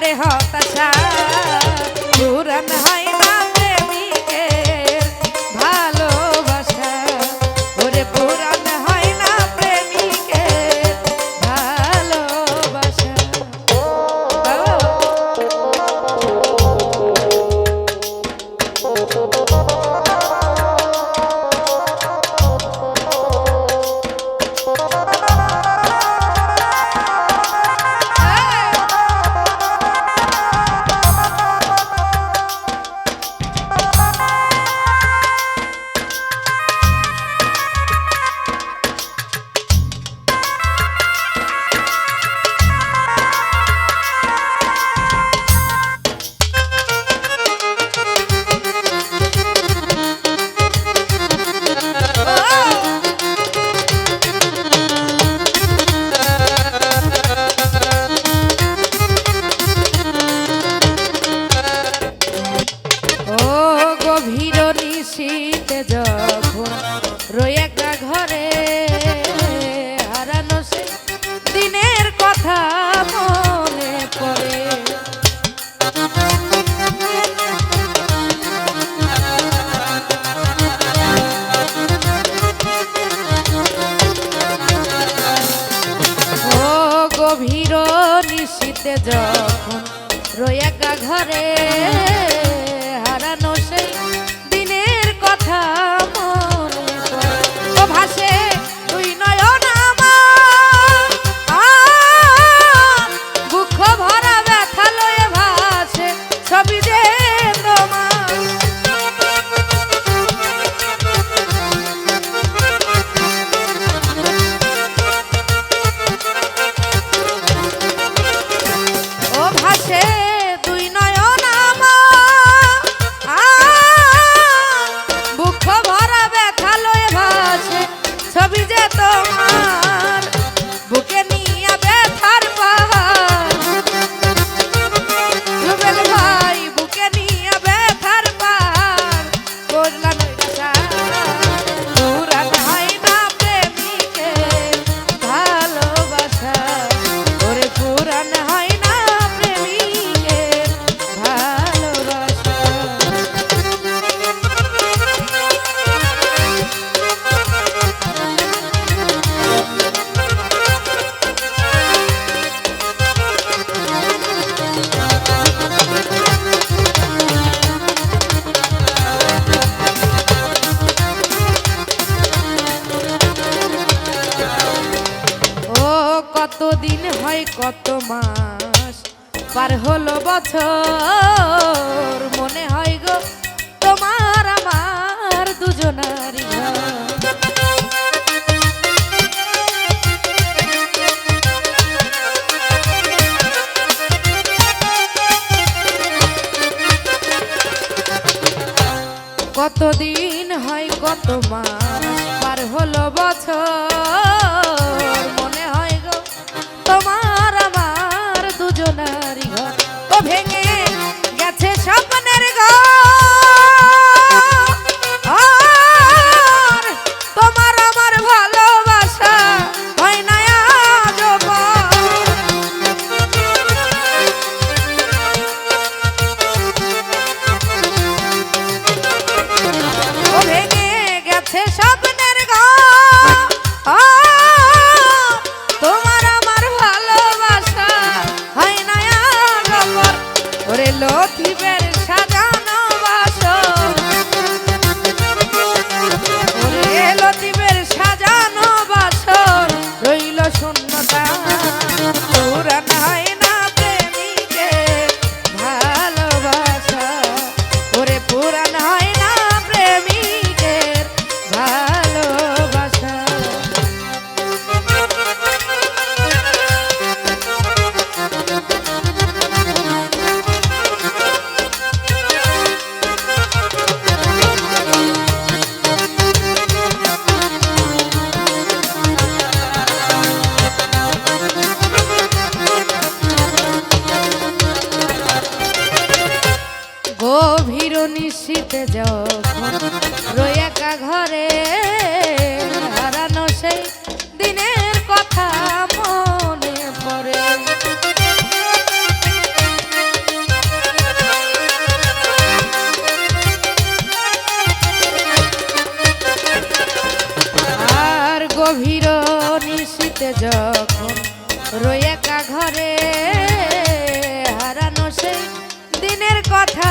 পারে হয় গভীর নিশীতে যখন রয়ে ঘরে হারানো সে দিনের কথা মনে পড়ে। গভীর নিশীতে যখন রয়ে একা ঘরে বছর মনে হয় গো, তোমার আমার দুজনার কতদিন হয়, কত মাস পার হলো বছর, মনে হয় গো, তোমার সে সব পথে যখন রয়েকা ঘরে, হারানো সেই দিনের কথা মনে পড়ে। আর গভীর নিশীতে যখন রয়েকা ঘরে, হারানো সেই দিনের কথা